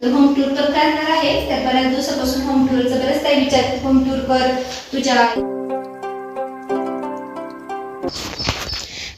Home tour तर करणार आहे. तर बऱ्याच दिवसापासून होम टूरचा बरेच काही विचार होम टूर कर तुझ्या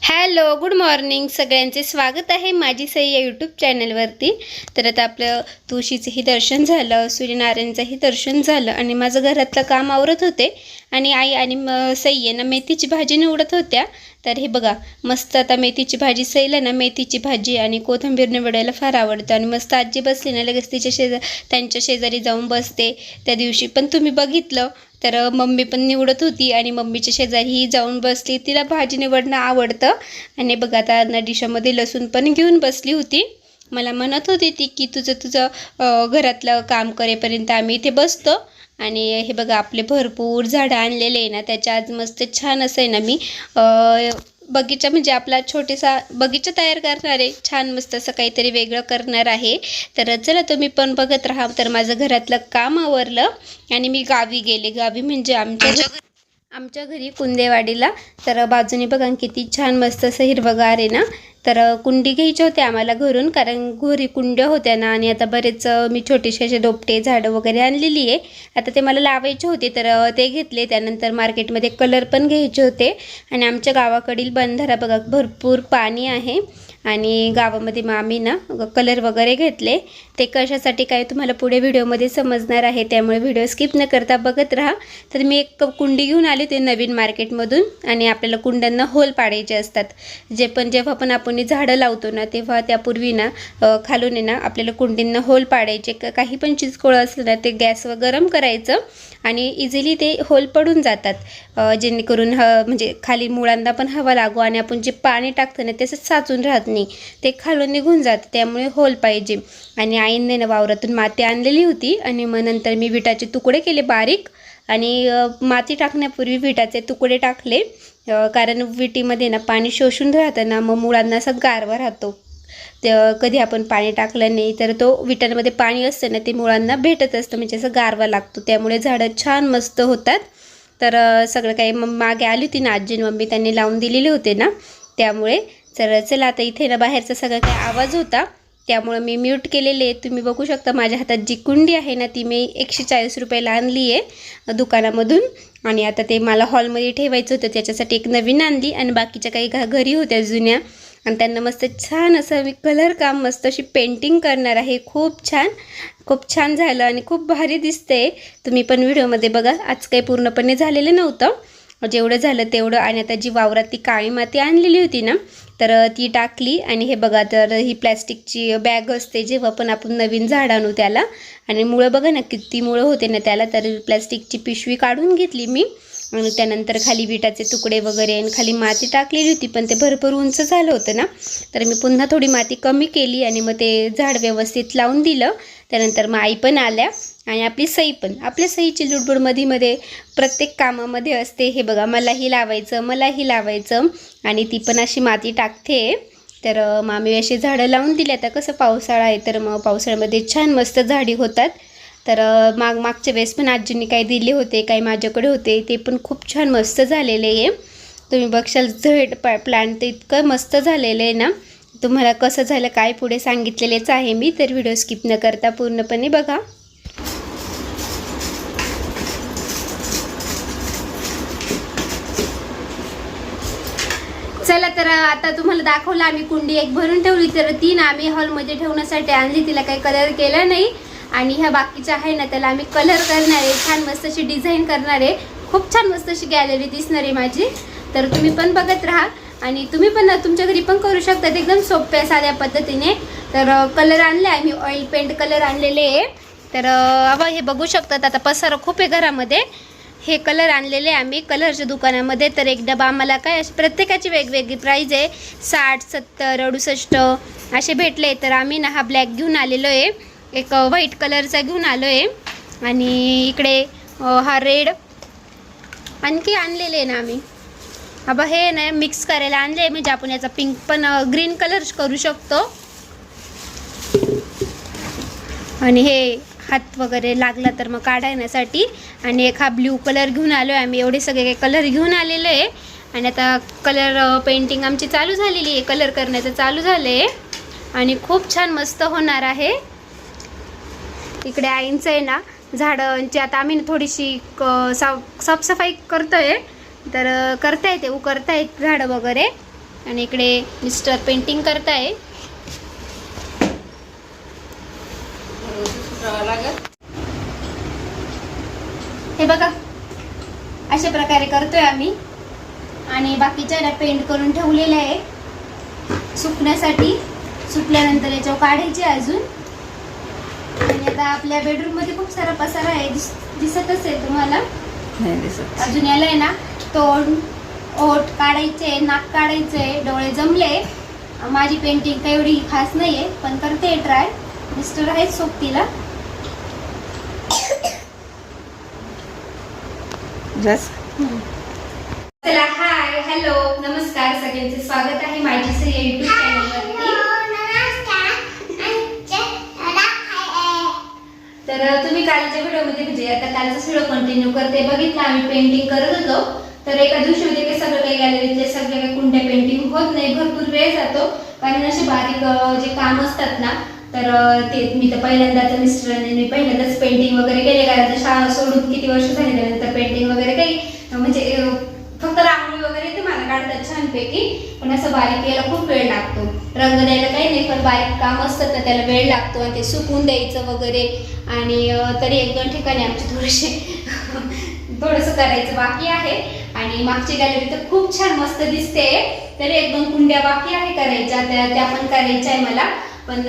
हॅलो गुड मॉर्निंग सगळ्यांचे स्वागत आहे माझी सई या यूट्यूब चॅनलवरती तर आता आपलं तुळशीचंही दर्शन झालं सूर्यनारायणचंही दर्शन झालं आणि माझं घरातलं काम आवरत होते. आणि आई आणि म- सई आहे ना मेथीची भाजी निवडत होत्या. तर हे बघा मस्त आता मेथीची भाजी सईला ना मेथीची भाजी आणि कोथिंबीर निवडायला फार आवडतं. आणि मस्त आजी बसली ना लगेच तिच्या शेजा त्यांच्या शेजारी जाऊन बसते त्या दिवशी. पण तुम्ही बघितलं तर मम्मी पण निवडत होती आणि मम्मीच्या शेजारीही जाऊन बसली. तिला भाजी निवडणं आवडतं. आणि बघा आता ना डिशामध्ये लसूण पण घेऊन बसली होती. मला म्हणत होती ती की तुझं तुझं घरातलं काम करेपर्यंत आम्ही इथे बसतो. आणि हे बघा आपले भरपूर झाडं आणलेले आहे ना त्याच्या आज मस्त छान असं आहे ना मी बगीचा म्हणजे आपला छोटेसा बगीचा तयार करणार आहे छान मस्त असं काहीतरी वेगळं करणार आहे. तर चला तुम्ही पण बघत राहा तर माझं घरातलं काम आवरलं आणि मी गावी गेले. गावी म्हणजे आमच्या आमच्या घरी कुंदेवाडीला. तर बाजूने बघा किती छान मस्त असं हिरवगार आहे ना. तर कुंडी घ्यायच्या होत्या आम्हाला घरून कारण घरी कुंड्या होत्या ना. आणि आता बरेच मी छोटेसे असे दोपटे झाडं वगैरे आणलेली आहे. आता ते मला लावायचे होते तर ते घेतले. त्यानंतर मार्केटमध्ये कलर पण घ्यायचे होते. आणि आमच्या गावाकडील बंधारा बघा भरपूर पाणी आहे. आणि गावामध्ये मग आम्ही ना कलर वगैरे घेतले. ते कशासाठी काय तुम्हाला पुढे व्हिडिओमध्ये समजणार आहे त्यामुळे व्हिडिओ स्किप न करता बघत राहा. तर मी एक कुंडी घेऊन आले ते नवीन मार्केटमधून आणि आपल्याला कुंड्यांना होल पाडायचे असतात. जे पण जेव्हा पण आपण झाडं लावतो ना तेव्हा त्यापूर्वी ना खालून ना आपल्याला कुंडींना होल पाडायचे. क- काही पण चिजकोळं असलं ना ते गॅसवर गरम करायचं आणि इझिली ते होल पडून जातात. जेणेकरून ह म्हणजे खाली मुळांना पण हवा लागू आणि आपण जे पाणी टाकतो ना ते साचून राहत नाही. ते खालून निघून जातं त्यामुळे होल पाहिजे. आणि आईने ना वावरातून माती आणलेली होती आणि मग नंतर मी विटाचे तुकडे केले बारीक आणि माती टाकण्यापूर्वी विटाचे तुकडे टाकले कारण विटीमध्ये ना पाणी शोषून राहतं ना मग मुळांना असा गारवा राहतो. कधी आपण पाणी टाकलं नाही तर तो विटांमध्ये पाणी असतं ना ते मुळांना भेटत असतं म्हणजे असं गारवा लागतो. त्यामुळे झाडं छान मस्त होतात. तर सगळं काही मग मागे आली होती ना आजी मम्मी त्यांनी लावून दिलेले होते ना त्यामुळे तर चला आता इथे ना बाहेरचा सगळा काही आवाज होता. त्यामुळं मी म्यूट केलेले आहे तुम्ही बघू शकता माझ्या हातात जी कुंडी आहे ना ती मी एकशे चाळीस रुपयाला आणली आहे दुकानामधून. आणि आता ते मला हॉलमध्ये ठेवायचं होतं त्याच्यासाठी एक नवीन आणली आणि बाकीच्या काही घ घरी होत्या जुन्या. आणि त्यांना मस्त छान असं मी कलर काम मस्त अशी पेंटिंग करणार आहे. खूप छान खूप छान झालं आणि खूप भारी दिसते तुम्ही पण व्हिडिओमध्ये बघा आज काही पूर्णपणे झालेलं नव्हतं. जेवढं झालं तेवढं आणि आता जी वावरात ती काळी माती आणलेली होती ना तर ती टाकली आणि हे बघा तर ही प्लॅस्टिकची बॅग असते जेव्हा पण आपण नवीन झाड आणू त्याला आणि मुळं बघा ना किती मुळं होते ना त्याला तर प्लॅस्टिकची पिशवी काढून घेतली मी आणि त्यानंतर खाली विटाचे तुकडे वगैरे आणि खाली माती टाकलेली होती पण ते भरपूर उंच झालं होतं ना तर मी पुन्हा थोडी माती कमी केली आणि मग ते झाड व्यवस्थित लावून दिलं त्यानंतर मग आई पण आल्या आणि आपली सई पण. आपल्या सईची लुडबुडमध्ये प्रत्येक कामामध्ये असते हे बघा मलाही लावायचं मलाही लावायचं. आणि ती पण अशी माती टाकते. तर मामी अशी झाडं लावून दिल्या आता कसं पावसाळा आहे तर मग पावसाळ्यामध्ये छान मस्त झाडी होतात. तर माग मागच्या वेळेस पण आजींनी काही दिले होते काही माझ्याकडे होते. ते पण खूप छान मस्त झालेले आहे. तुम्ही बघशाल झेड प प्लांट इतकं मस्त झालेलं आहे ना. तुम्हाला कसं झालं काय पुढे सांगितलेलेच आहे मी तर व्हिडिओ स्किप न करता पूर्णपणे बघा. चला तर आता तुम्हाला दाखवलं आम्ही कुंडी एक भरून ठेवली तर तीन आम्ही हॉलमध्ये ठेवण्यासाठी आणली तिला काही कलर केला नाही. आणि ह्या बाकीच्या आहे ना त्याला आम्ही कलर करणार आहे छान मस्त अशी डिझाईन करणार आहे. खूप छान मस्त अशी गॅलरी दिसणार आहे माझी. तर तुम्ही पण बघत राहा. आणि तुम्ही पण तुमच्या घरी पण करू शकता. एकदम सोप्या साध्या पद्धतीने. तर कलर आणले आम्ही ऑइल पेंट कलर आणलेले आहे. तर अवा हे बघू शकतात. आता पसारा खूप आहे घरामध्ये. हे कलर आणलेले आम्ही कलरच्या दुकानामध्ये. तर एक डबा आम्हाला काय अशी प्रत्येकाची वेगवेगळी प्राईज आहे. साठ सत्तर अडुसष्ट असे भेटले. तर आम्ही ना हा ब्लॅक घेऊन आलेलो आहे. एक व्हाईट कलरचा घेऊन आलो आहे. आणि इकडे हा रेड आणखी आणलेले आहे ना आम्ही. अबा हे नाही मिक्स करायला आणले म्हणजे आपण याचा पिंक पण ग्रीन कलर करू शकतो. आणि हे हात वगैरे लागला तर मग काढण्यासाठी. आणि एक हा ब्ल्यू कलर घेऊन आलो आहे आम्ही एवढे सगळे काही कलर घेऊन आलेलो आहे. आणि आता कलर पेंटिंग आमची चालू झालेली आहे. कलर करण्याचं चालू झालं आहे आणि खूप छान मस्त होणार आहे. इकडे आईंचं आहे ना झाडांची. आता आम्ही ना थोडीशी क- साफ साफसफाई करतो आहे तर करता येते करतायत झाडं वगैरे. आणि इकडे मिस्टर पेंटिंग करताय. हे बघा अशा प्रकारे करतोय आम्ही. आणि बाकीच्या पेंट करून ठेवलेले आहे. सुकण्यासाठी सुकल्यानंतर याच्यावर काढायचे अजून. आणि आता आपल्या बेडरूममध्ये खूप सारा पसारा आहे दिस- दिसत असेल तुम्हाला? अजून याला आहे ना? तोंड ओठ काढायचे नाक काढायचे डोळे जमले. माझी पेंटिंग काही एवढी खास नाहीये पण करते ट्राय मिस्टर आहेत सोबतीला. जस चला हाय हॅलो नमस्कार सगळ्यांचे स्वागत आहे माझी श्री युट्यूब चॅनलवरती तर तुम्ही कालच्या व्हिडिओमध्ये म्हणजे आता कालचाच व्हिडिओ कंटिन्यू करते. बघितलं आम्ही पेंटिंग करत होतो. तर एका दिवशी म्हणजे काही सगळं काही गॅलरीतले सगळे काही कुंड्या पेंटिंग होत नाही भरपूर वेळ जातो. कारण असे बारीक जे काम असतात ना तर ते मी तर पहिल्यांदा तर मिस्टरांनी मी पहिल्यांदाच पेंटिंग वगैरे केले. कारण शाळा सोडून किती वर्ष झाली त्यानंतर पेंटिंग वगैरे काही म्हणजे फक्त रांगोळी वगैरे ते मला काढतात छानपैकी. पण असं बारीक यायला खूप वेळ लागतो. रंग द्यायला काही नाही पण बारीक काम असतात ना त्याला वेळ लागतो आणि ते सुकून द्यायचं वगैरे. आणि तरी एक दोन ठिकाणी आमचे थोडेसे थोडंसं करायचं बाकी आहे. आणि मागची गॅलरी तर खूप छान मस्त दिसते. तरी एक दोन कुंड्या बाकी आहे करायच्या त्या त्या पण करायच्या आहे मला. पण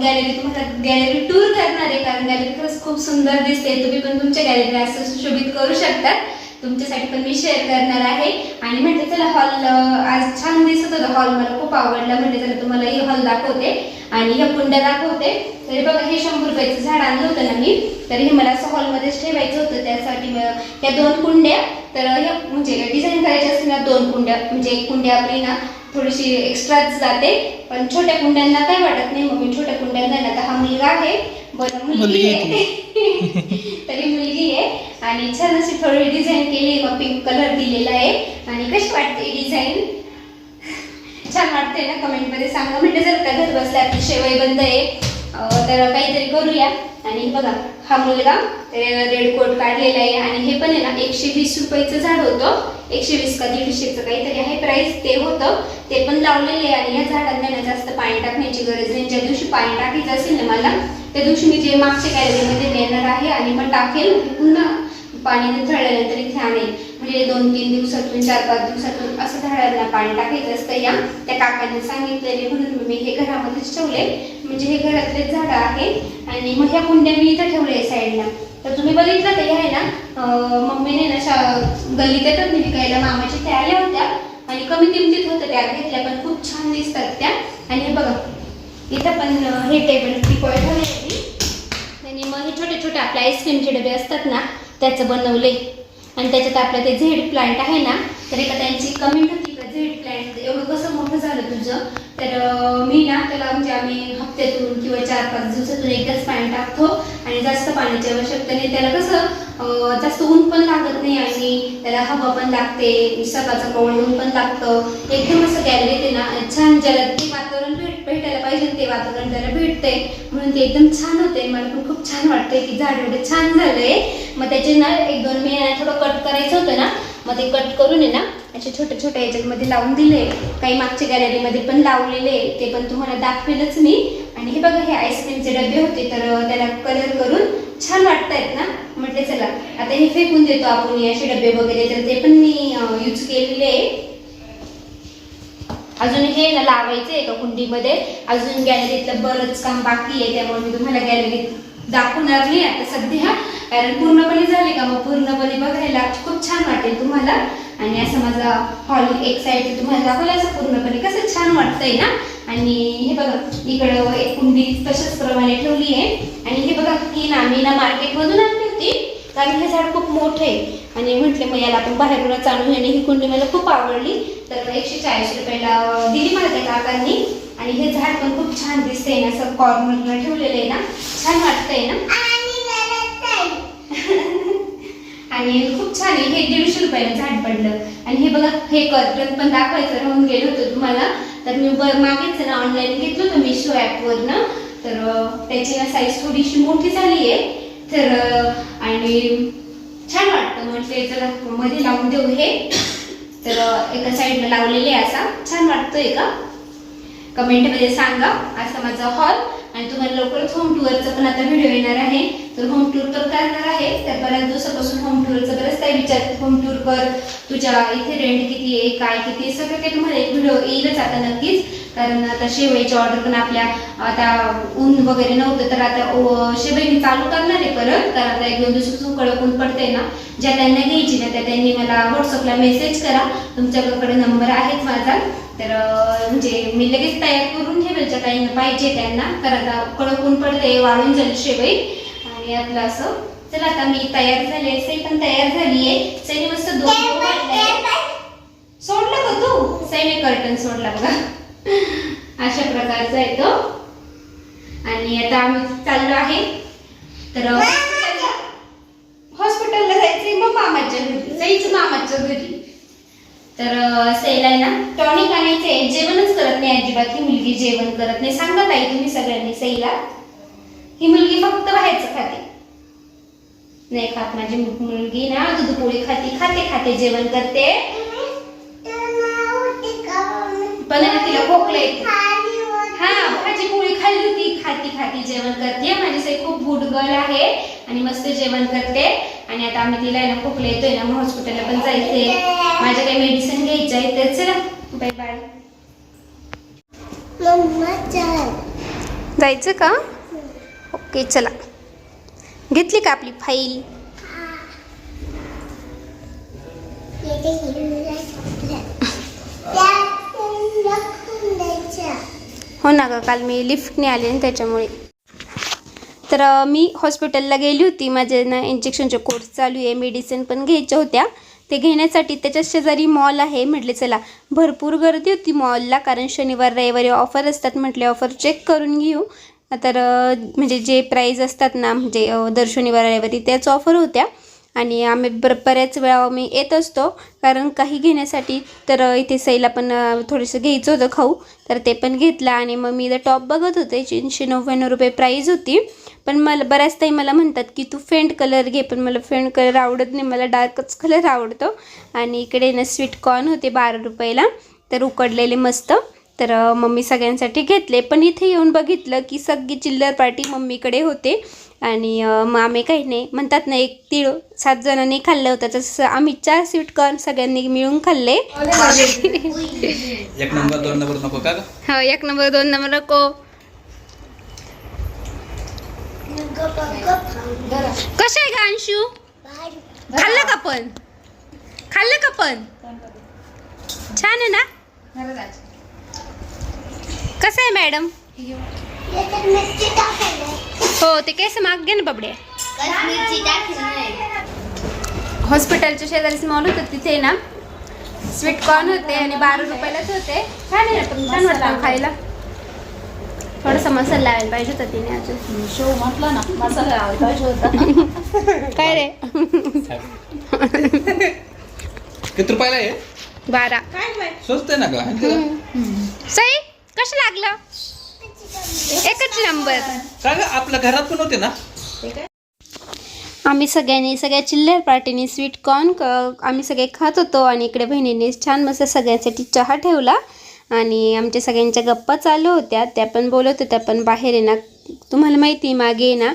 गॅलरी तुम्हाला गॅलरी टूर करणार आहे. कारण गॅलरी खरंच खूप सुंदर दिसते. तुम्ही पण तुमच्या गॅलरी असं सुशोभित करू शकतात तुमच्यासाठी पण मी शेअर करणार आहे. आणि म्हटलं चला हॉल आज छान दिसत होता हॉल मला खूप आवडला. म्हणजे चला तुम्हाला हे हॉल दाखवते. आणि ह्या कुंड्या दाखवते. तरी बघा हे शंभर रुपयाचं झाड आणलं होतं ना मी. तर हे मला असं हॉलमध्येच ठेवायचं होतं. त्यासाठी ह्या दोन कुंड्या तर ह्या म्हणजे डिझाईन करायच्या असतील ना दोन कुंड्या. म्हणजे एक कुंड्या आपली ना थोडीशी एक्स्ट्राच जाते. पण छोट्या कुंड्यांना काय वाटत नाही. मग मी छोट्या कुंड्यांना ना आता हा मुलगा आहे. मुलगी आहे. तरी मुलगी आहे. आणि छान अशी थोडी डिझाईन केली मग पिंक कलर दिलेला आहे. आणि कशी वाटते डिझाईन छान वाटते ना कमेंटमध्ये सांगा. म्हणजे जर का घर बसल्या आपली शेवई बंद आहे तर काहीतरी करूया. आणि बघा हा मुलगा रेड कोट काढलेला आहे. आणि हे पण आहे ना एकशे वीस रुपयाचं झाड होतं. एकशे वीस का दीडशेचं काहीतरी आहे प्राइस ते होतं. ते पण लावलेले आहे. आणि या झाडांना जास्त पाणी टाकण्याची गरज नाही. ज्या दिवशी पाणी टाकायचं असेल ना मला त्या दिवशी मी जे मागचे गॅलरीमध्ये नेणार आहे आणि मग टाकेल पुन्हा पाणी थळल्यानंतर इथे आणेल म्हणजे दोन तीन दिवसातून चार पाच दिवसातून असं झाडांना पाणी टाकायचं असतं. या त्या काकांनी सांगितलेले म्हणून मी हे घरामध्येच ठेवले. म्हणजे हे घरातलेच झाडं आहे आणि मग ह्या कुंड्या मी इथं ठेवले साईडला. तर तुम्ही बघितलं तर आहे ना मम्मीने ना शा गल्लीत येतात विकायला मामाच्या त्या आल्या होत्या. आणि कमी किमतीत होत्या त्या घेतल्या पण खूप छान दिसतात त्या. आणि हे बघा इथं पण हे टेबल टिपॉय ठेवले छोटे छोटे आपले आईस्क्रीमचे डबे असतात ना त्याचं बनवले आणि त्याच्यात आपलं ते झेड प्लांट आहे ना तर एका त्यांची कमेंट होती का झेड प्लांट एवढं कसं मोठं झालं तुझं? तर मी ना त्याला म्हणजे आम्ही हप्त्यातून किंवा चार पाच दिवसातून एकदाच पाणी टाकतो आणि जास्त पाण्याची आवश्यकता नाही. त्याला कसं जास्त ऊन पण लागत नाही आणि त्याला हवा पण लागते सकाळचं कवळ ऊन पण लागतं. एकदम असं गॅलरीत आहे ना छान ज्याला ते वातावरण भेट भेटायला पाहिजे ते वातावरण त्याला भेटतंय. म्हणून ते एकदम छान होते मला पण खूप छान वाटतंय की झाड एवढे छान झालंय. मग त्याचे ना एक दोन महिन्याला थोडं कट करायचं होतं ना मग ते कट करून आहे ना असे छोट्या छोट्या याच्यामध्ये लावून दिले काही मागच्या गॅलरीमध्ये पण लावलेले ते पण तुम्हाला दाखवेलच मी. आणि हे बघा हे आईस्क्रीमचे डबे होते. तर त्याला कलर करून छान वाटतायत ना? म्हटले चला आता हे फेकून देतो आपण असे डबे वगैरे. तर ते पण मी यूज केलेले आहे. अजून हे ना लावायचं आहे का कुंडीमध्ये. अजून गॅलरीतलं बरंच काम बाकी आहे त्यामुळे मी तुम्हाला गॅलरीत दाखवणार नाही आता सध्या. कारण पूर्णपणे झाले का मग पूर्णपणे बघायला खूप छान वाटेल तुम्हाला. आणि असं माझा हॉल एक साईड तुम्हाला दाखवलं असं पूर्णपणे कसं छान वाटतंय ना. आणि हे बघा इकडं एक कुंडी तशाच प्रमाणे ठेवली आहे. आणि हे बघा की ना मी ना मार्केटमधून आणली होती. कारण हे झाड खूप मोठं आहे. आणि म्हटले मग याला आपण बाहेरूनच आणू आणि ही कुंडी मला खूप आवडली. तर एकशे चाळीस रुपयाला दिली मला त्या काकांनी. आणि हे झाड पण खूप छान दिसतंय ना असं कॉर्नरला ठेवलेलं आहे ना. छान वाटतंय ना? आणि खूप छान आहे. हे दीडशे रुपयाला झाड पडलं. आणि हे बघा हे कर्टन पण दाखवायचं राहून गेलं होतं तुम्हाला. तर मी मागेच ना ऑनलाईन घेतलं होतं मिशो ॲपवरनं तर त्याची ना साईज थोडीशी मोठी झाली आहे. तर आणि छान वाटतं. म्हटले जरा मध्ये लावून देऊ हे. तर एका साईडला लावलेले आहे असा. छान वाटतोय का? कमेंटमध्ये सांगा. असा माझा हॉल आणि तुम्हाला लवकरच होम टूरचा पण आता व्हिडिओ येणार आहे. तर होम टूर पण करणार आहे. तर बऱ्याच दिवसापासून होम टूरचं बरंच काही विचार होम टूर कर. तुझ्या इथे रेंट किती आहे? काय किती आहे? सगळं काही तुम्हाला एक व्हिडिओ येईलच आता नक्कीच. कारण आता शेवयाची ऑर्डर पण आपल्या आता ऊन वगैरे नव्हतं तर आता शेवई चालू करणार आहे परत कारण आता एक दोन दिवसापासून कडक ऊन पडते ना ज्या त्यांना घ्यायची ना त्या त्यांनी मला व्हॉट्सअपला मेसेज करा. तुमच्याकडे नंबर आहेच माझा. तर म्हणजे मी लगेच तयार करून ठेवेल ज्या काही पाहिजे त्यांना. कारण आता कडक ऊन पडते वाळून जाईल शेवई. आणि आपलं असं चला आता मी तयार झाले सई पण तयार झाली आहे सईने मस्त दोन. सोडलं का तू? सईने कर्टन सोडला बघा. अशा प्रकारचा आहे तो आणि आता आम्ही चाललो आहे. तर हॉस्पिटलला जायचंय मग मामाच्या घरी. जायचं मामाच्या घरी. तर ना टॉनिक आणायचंय जेवणच करत नाही अजिबात. ही मुलगी जेवण करत नाही. सांगा ताई तुम्ही सगळ्यांनी सईला. ही मुलगी फक्त बाहेरचं खाते. नाही खात. माझी मुलगी ना दूध पोळी खाते खाते खाते जेवण करते. पण आहे ना तिला खोकला हा भाजी पोळी खाल्ली होती. खाती खाती जेवण करते. माझी सई खूप गुड गर्ल आहे आणि मस्त जेवण करते. आणि आता आम्ही तिला ना खोकला येतोय ना मग हॉस्पिटलला पण जायचंय. माझ्या काही मेडिसिन घ्यायच्या आहेत तर चला. बाय बाय जायचं का? ओके चला. घेतली का आपली फाईल? हो ना गं काल मी लिफ्टने आले ना त्याच्यामुळे. तर मी हॉस्पिटलला गेली होती. माझे ना इंजेक्शनचे कोर्स चालू आहे. मेडिसिन पण घ्यायच्या होत्या. ते घेण्यासाठी त्याच्या शेजारी मॉल आहे. म्हटले चला भरपूर गर्दी होती मॉलला कारण शनिवार रविवारी ऑफर असतात म्हटले ऑफर चेक करून घेऊ. तर म्हणजे जे प्राईज असतात ना म्हणजे दर शनिवार रविवारी त्याच ऑफर होत्या. आणि आम्ही बर बऱ्याच वेळा आम्ही येत असतो. कारण काही घेण्यासाठी तर इथे सईला पण थोडंसं घ्यायचं होतं खाऊ. तर ते पण घेतलं आणि मग मी इथं टॉप बघत होते. तीनशे नव्याण्णव रुपये प्राईज होती. पण मला बऱ्याच ताई मला म्हणतात की तू फेंट कलर घे. पण मला फेंट कलर आवडत नाही. मला डार्कच कलर आवडतो. आणि इकडे ना स्वीट कॉर्न होते बारा रुपयाला. तर उकडलेले मस्त. तर मम्मी सगळ्यांसाठी घेतले. पण इथे येऊन बघितलं की सगळी चिल्लर पार्टी मम्मीकडे होते. आणि आम्ही काही नाही. म्हणतात ना एक तीळ सात जणांनी खाल्लं होतं. तसं आम्ही चार स्वीट कॉर्न सगळ्यांनी मिळून खाल्ले. एक नंबर दोन नंबर नको का? हो एक नंबर दोन नंबर को कसं आहे का अंशू? खाल्लं का पण? खाल्लं का पण? छान आहे ना? कसं आहे मॅडम? हो ते केस माग घे ना बबड्या हॉस्पिटलच्या शेजारीच मॉल होतं तिथे ना स्वीट कॉर्न होते आणि बारा रुपयालाच होते. छान आहे ना छान वाटतं खायला. थोडासा मसाला लावायला पाहिजे होता तिने अजून. शो म्हटला ना मसाला लावायला पाहिजे होता. काय रे? किती रुपयाला आहे? बारा. स्वस्त आहे ना का सई कसं लागलं? एकच नंबर. का ग आपल्या घरात पण होते ना? आम्ही सगळ्यांनी सगळ्या चिल्लर पार्टीने स्वीट कॉर्न क- आम्ही सगळे खात होतो आणि इकडे बहिणीने छान मस्त सगळ्यांसाठी चहा ठेवला. आणि आमच्या सगळ्यांच्या गप्पा चालू होत्या. त्या पण बोलत होत्या पण बाहेर आहे ना. तुम्हाला माहिती आहे, मागे ना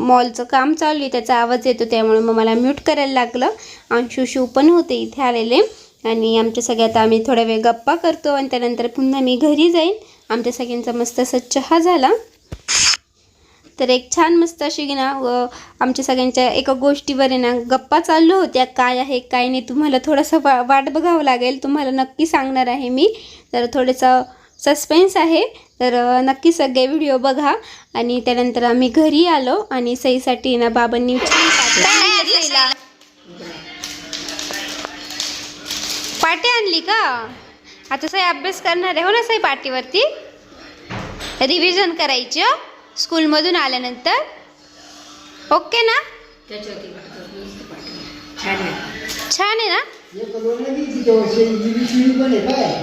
मॉलचं काम चालू आहे त्याचा आवाज येतो त्यामुळे मग मला म्यूट करायला लागलं. अंशू शिव पण होते इथे आलेले. आणि आमच्या सगळ्यात आम्ही थोड्या वेळ गप्पा करतो आणि त्यानंतर पुन्हा मी घरी जाईन. आमच्या सगळ्यांचा मस्त असा चहा झाला. तर एक छान मस्त अशी ना व आमच्या सगळ्यांच्या एका गोष्टीवर आहे ना गप्पा चालू होत्या काय आहे काय नाही तुम्हाला थोडंसं वा वाट बघावं लागेल तुम्हाला नक्की सांगणार आहे मी. तर थोडंसं सस्पेन्स आहे तर नक्की सगळे व्हिडिओ बघा. आणि त्यानंतर आम्ही घरी आलो आणि सईसाठी ना बाबांनी छान पाटी आणली का? आता सई अभ्यास करणार आहे हो ना सई पाटीवरती रिव्हिजन करायची? स्कूलमधून आल्यानंतर. ओके ना? छान आहे. ना?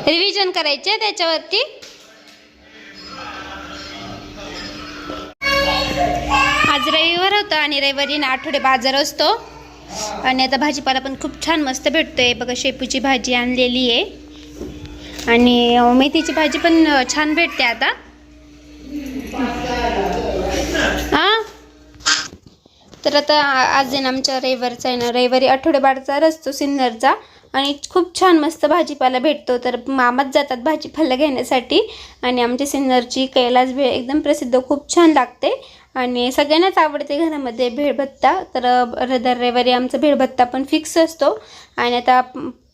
रिव्हिजन करायचे त्याच्यावरती. आज रविवार होता आणि रविवारी ना आठवडे बाजार असतो. आणि आता भाजीपाला पण खूप छान मस्त भेटतोय. बघा शेपूची भाजी आणलेली आहे. आणि मेथीची भाजी पण छान भेटते आता. हां? तर आता आज आहे ना आमच्या रविवारचा आहे ना रविवारी आठवडे रस्तो सिन्नरचा आणि खूप छान मस्त भाजीपाला भेटतो. तर मामाच जातात भाजीपाला घेण्यासाठी आणि आमच्या सिन्नरची कैलास भेळ एकदम प्रसिद्ध खूप छान लागते. आणि सगळ्यांनाच आवडते घरामध्ये भेळभत्ता तर दर रविवारी आमचा भेळभत्ता पण फिक्स असतो. आणि आता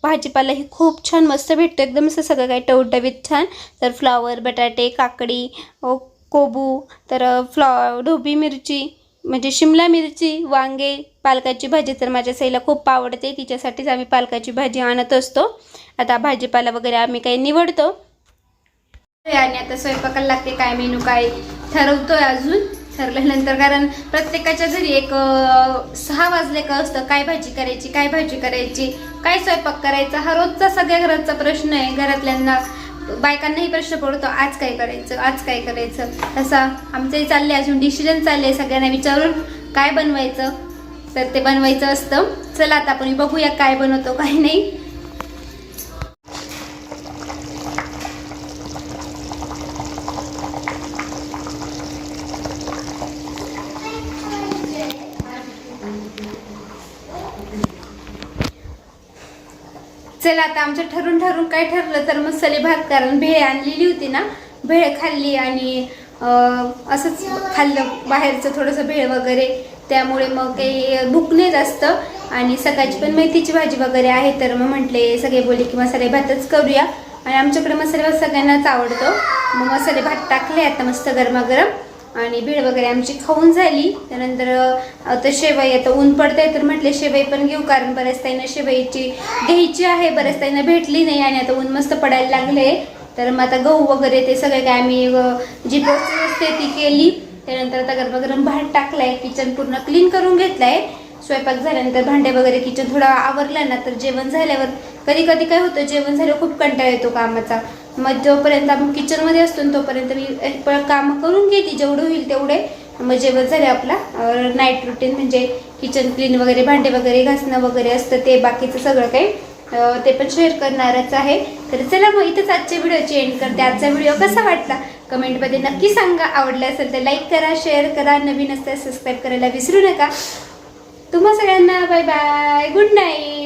भाजीपाला ही खूप छान मस्त भेटतो. एकदम असं सगळं काही टवटवीत छान. तर फ्लॉवर बटाटे काकडी कोबू तर फ्लॉ ढोबी मिरची म्हणजे शिमला मिरची वांगे पालकाची भाजी तर माझ्या सईला खूप आवडते. तिच्यासाठीच आम्ही पालकाची भाजी आणत असतो. आता भाजीपाला वगैरे आम्ही काही निवडतो. आणि आता स्वयंपाकाला लागते काय मेनू काय ठरवतोय अजून? ठरल्यानंतर कारण प्रत्येकाच्या घरी एक सहा वाजले का असतं काय भाजी करायची काय भाजी करायची? काय स्वयंपाक करायचा? हा रोजचा सगळ्या घराचा प्रश्न आहे. घरातल्यांना बायकांनाही प्रश्न पडतो आज काय करायचं? आज काय करायचं? तसा आमचंही चालले अजून डिसिजन चालले सगळ्यांना विचारून काय बनवायचं? तर ते बनवायचं असतं. चला आता आपण बघूया काय बनवतो काय नाही. चला आता आमचं ठरून ठरून काय ठरलं तर मसाले भात कारण भेळ आणलेली होती ना भेळ खाल्ली आणि असंच खाल्लं बाहेरचं थोडंसं भेळ वगैरे. त्यामुळे मग काही भूक नाही जास्त आणि सकाळची पण मेथीची भाजी वगैरे आहे तर मग म्हटले सगळे बोले की मसाले भातच करूया. आणि आमच्याकडे मसाले भात सगळ्यांनाच आवडतो. मग मसाले भात टाकले आता मस्त गरमागरम. आणि भेळ वगैरे आमची खाऊन झाली. त्यानंतर आता शेवई आता ऊन पडतंय तर म्हटले शेवई पण घेऊ कारण बऱ्याच ताईंना शेवईची घ्यायची आहे. बऱ्याच ताईंना भेटली नाही आणि आता ऊन मस्त पडायला लागले तर मग आता गहू वगैरे ते सगळे काय आम्ही जी प्रोसेस असते ती केली. त्यानंतर आता गरमागरम भात टाकलाय किचन पूर्ण क्लीन करून घेतलाय. स्वयंपाक झाल्यानंतर भांडे वगैरे किचन थोडा आवरला ना तर जेवण झाल्यावर कधी कधी काय होतं जेवण झाल्यावर खूप कंटाळा येतो कामाचा. मग जोपर्यंत आपण किचनमध्ये असतो ना तोपर्यंत मी कामं करून घेते जेवढं होईल तेवढे. मग जेवण झाले आपला नाईट रुटीन म्हणजे किचन क्लीन वगैरे भांडे वगैरे घासणं वगैरे असतं ते बाकीचं सगळं काही ते पण शेअर करणारच आहे. तर चला मग इथंच आजच्या व्हिडिओची एंड करते. आजचा व्हिडिओ कसा वाटला? कमेंटमध्ये नक्की सांगा. आवडला असेल तर लाईक करा शेअर करा. नवीन असल्यास सबस्क्राईब करायला विसरू नका. तुम्हा सगळ्यांना बाय बाय गुड नाईट